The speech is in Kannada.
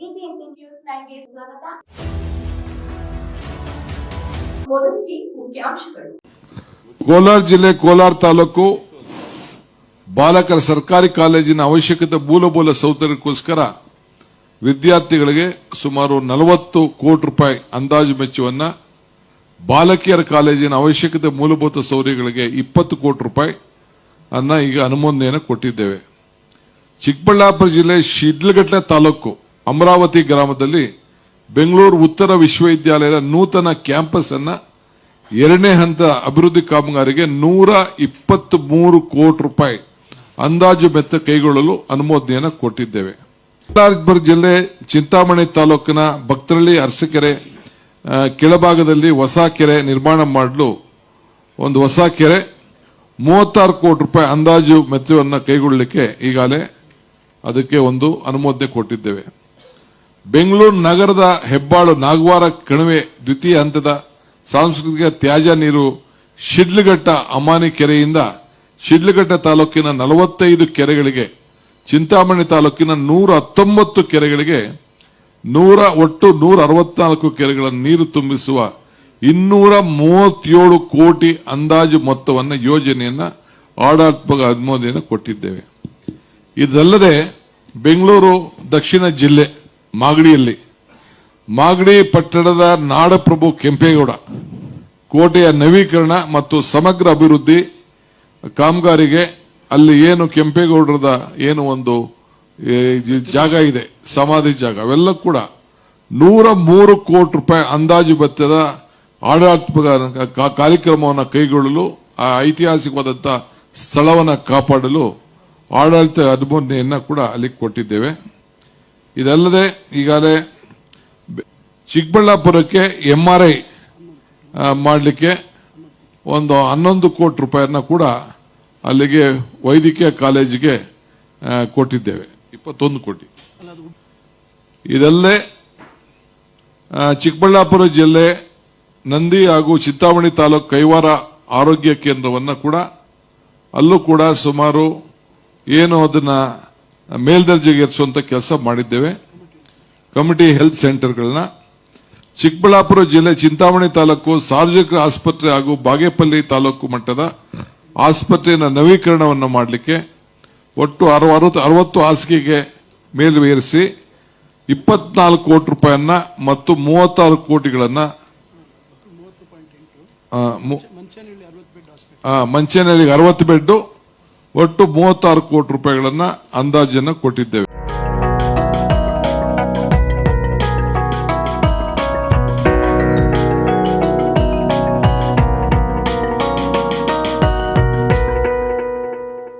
ನ್ಯೂಸ್ ಸ್ವಾಗತ. ಮುಖ್ಯಾಂಶಗಳು. ಕೋಲಾರ ಜಿಲ್ಲೆ ಕೋಲಾರ ತಾಲೂಕು ಬಾಲಕರ ಸರ್ಕಾರಿ ಕಾಲೇಜಿನ ಅವಶ್ಯಕತೆ ಮೂಲಭೂತ ಸೌಕರ್ಯಕ್ಕೋಸ್ಕರ ವಿದ್ಯಾರ್ಥಿಗಳಿಗೆ ಸುಮಾರು ನಲವತ್ತು ಕೋಟಿ ರೂಪಾಯಿ ಅಂದಾಜು ಮೆಚ್ಚುವನ್ನ ಬಾಲಕಿಯರ ಕಾಲೇಜಿನ ಅವಶ್ಯಕತೆ ಮೂಲಭೂತ ಸೌಕರ್ಯಗಳಿಗೆ ಇಪ್ಪತ್ತು ಕೋಟಿ ರೂಪಾಯಿ ಅನ್ನ ಈಗ ಅನುಮೋದನೆಯನ್ನು ಕೊಟ್ಟಿದ್ದೇವೆ. ಚಿಕ್ಕಬಳ್ಳಾಪುರ ಜಿಲ್ಲೆ ಶಿಡ್ಲಘಟ್ಟ ತಾಲೂಕು ಅಮರಾವತಿ ಗ್ರಾಮದಲ್ಲಿ ಬೆಂಗಳೂರು ಉತ್ತರ ವಿಶ್ವವಿದ್ಯಾಲಯದ ನೂತನ ಕ್ಯಾಂಪಸ್ ಅನ್ನ ಎರಡನೇ ಹಂತ ಅಭಿವೃದ್ಧಿ ಕಾಮಗಾರಿಗೆ ನೂರ ಇಪ್ಪತ್ತ್ ಮೂರು ಕೋಟಿ ರೂಪಾಯಿ ಅಂದಾಜು ಮೆತ್ತ ಕೈಗೊಳ್ಳಲು ಅನುಮೋದನೆಯನ್ನು ಕೊಟ್ಟಿದ್ದೇವೆ. ಚಿಕ್ಕಬಳ್ಳಾಪುರ ಜಿಲ್ಲೆ ಚಿಂತಾಮಣಿ ತಾಲೂಕಿನ ಭಕ್ತರಳ್ಳಿ ಅರಸಕೆರೆ ಕೆಳಭಾಗದಲ್ಲಿ ಹೊಸ ಕೆರೆ ನಿರ್ಮಾಣ ಮಾಡಲು ಒಂದು ಹೊಸ ಕೆರೆ ಮೂವತ್ತಾರು ಕೋಟಿ ರೂಪಾಯಿ ಅಂದಾಜು ಮೆತ್ತವನ್ನು ಕೈಗೊಳ್ಳಲಿಕ್ಕೆ ಈಗಾಗಲೇ ಅದಕ್ಕೆ ಒಂದು ಅನುಮೋದನೆ ಕೊಟ್ಟಿದ್ದೇವೆ. ಬೆಂಗಳೂರು ನಗರದ ಹೆಬ್ಬಾಳು ನಾಗವಾರ ಕಣಿವೆ ದ್ವಿತೀಯ ಹಂತದ ಸಾಂಸ್ಕೃತಿಕ ತ್ಯಾಜ್ಯ ನೀರು ಶಿಡ್ಲಘಟ್ಟ ಅಮಾನಿ ಕೆರೆಯಿಂದ ಶಿಡ್ಲಘಟ್ಟ ತಾಲೂಕಿನ ನಲವತ್ತೈದು ಕೆರೆಗಳಿಗೆ, ಚಿಂತಾಮಣಿ ತಾಲೂಕಿನ ನೂರ ಹತ್ತೊಂಬತ್ತು ಕೆರೆಗಳಿಗೆ, ನೂರ ಒಟ್ಟು ನೂರ ಅರವತ್ನಾಲ್ಕು ಕೆರೆಗಳ ನೀರು ತುಂಬಿಸುವ ಇನ್ನೂರ ಮೂವತ್ತೇಳು ಕೋಟಿ ಅಂದಾಜು ಮೊತ್ತವನ್ನು ಯೋಜನೆಯನ್ನ ಆಡಾತ್ಮಕ ಅನುಮೋದನೆ ಕೊಟ್ಟಿದ್ದೇವೆ. ಇದಲ್ಲದೆ ಬೆಂಗಳೂರು ದಕ್ಷಿಣ ಜಿಲ್ಲೆ ಮಾಗಡಿಯಲ್ಲಿ. ಮಾಗಡಿ ಪಟ್ಟಣದ ನಾಡಪ್ರಭು ಕೆಂಪೇಗೌಡ. ಕೋಟೆಯ ನವೀಕರಣ ಮತ್ತು ಸಮಗ್ರ ಅಭಿವೃದ್ಧಿ ಕಾಮಗಾರಿಗೆ ಅಲ್ಲಿ ಏನು ಕೆಂಪೇಗೌಡರದ ಏನು ಒಂದು ಜಾಗ ಇದೆ, ಸಮಾಧಿ ಜಾಗ, ಅವೆಲ್ಲ ಕೂಡ ನೂರ ಮೂರು ಕೋಟಿ ರೂಪಾಯಿ ಅಂದಾಜು ಆಡಳಿತಾತ್ಮಕ ಕಾ- ಕಾರ್ಯಕ್ರಮವನ್ನು ಕೈಗೊಳ್ಳಲು, ಆ ಐತಿಹಾಸಿಕವಾದಂಥ ಸ್ಥಳವನ್ನು ಕಾಪಾಡಲು ಆಡಳಿತ ಅನುಮೋದನೆಯನ್ನ ಕೂಡ ಅಲ್ಲಿ ಕೊಟ್ಟಿದ್ದೇವೆ. ಇದಲ್ಲದೆ ಈಗಾಗಲೇ ಚಿಕ್ಕಬಳ್ಳಾಪುರಕ್ಕೆ ಐ ಮಾಡಲಿಕ್ಕೆ ಒಂದು ಹನ್ನೊಂದು ಕೋಟಿ ರೂಪಾಯಿಯನ್ನು ಕೂಡ ಅಲ್ಲಿಗೆ ವೈದ್ಯಕೀಯ ಕಾಲೇಜಿಗೆ ಕೊಟ್ಟಿದ್ದೇವೆ. ಇಪ್ಪತ್ತೊಂದು ಕೋಟಿ. ಇದಲ್ಲೇ ಚಿಕ್ಕಬಳ್ಳಾಪುರ ಜಿಲ್ಲೆ ನಂದಿ ಹಾಗೂ ಚಿತ್ತಾವಣಿ ತಾಲೂಕು ಕೈವಾರ ಆರೋಗ್ಯ ಕೇಂದ್ರವನ್ನು ಕೂಡ ಅಲ್ಲೂ ಕೂಡ ಸುಮಾರು ಏನು ಅದನ್ನ ಮೇಲ್ದರ್ಜೆಗೆ ಏರಿಸುವಂತ ಕೆಲಸ ಮಾಡಿದ್ದೇವೆ. ಕಮಿಟಿ ಹೆಲ್ತ್ ಸೆಂಟರ್ಗಳನ್ನ ಚಿಕ್ಕಬಳ್ಳಾಪುರ ಜಿಲ್ಲೆ ಚಿಂತಾಮಣಿ ತಾಲೂಕು ಸಾರ್ವಜನಿಕ ಆಸ್ಪತ್ರೆ ಹಾಗೂ ಬಾಗೇಪಲ್ಲಿ ತಾಲೂಕು ಮಟ್ಟದ ಆಸ್ಪತ್ರೆಯ ನವೀಕರಣವನ್ನು ಮಾಡಲಿಕ್ಕೆ ಒಟ್ಟು ಅರವ- ಅರವತ್ತು ಅರವತ್ತು ಹಾಸಿಗೆಗೆ ಮೇಲ್ವೇರಿಸಿ ಇಪ್ಪತ್ನಾಲ್ಕು ಕೋಟಿ ರೂಪಾಯನ್ನ ಮತ್ತು ಮೂವತ್ತಾರು ಕೋಟಿಗಳನ್ನ ಮಂಚನಹಳ್ಳಿ ಮಂಚೇನಹಳ್ಳಿಗೆ ಅರವತ್ತು ಬೆಡ್ ಒಟ್ಟು ಮೂವತ್ತಾರು ಕೋಟಿ ರೂಪಾಯಿಗಳನ್ನ ಅಂದಾಜನ್ನು ಕೊಟ್ಟಿದ್ದೇವೆ.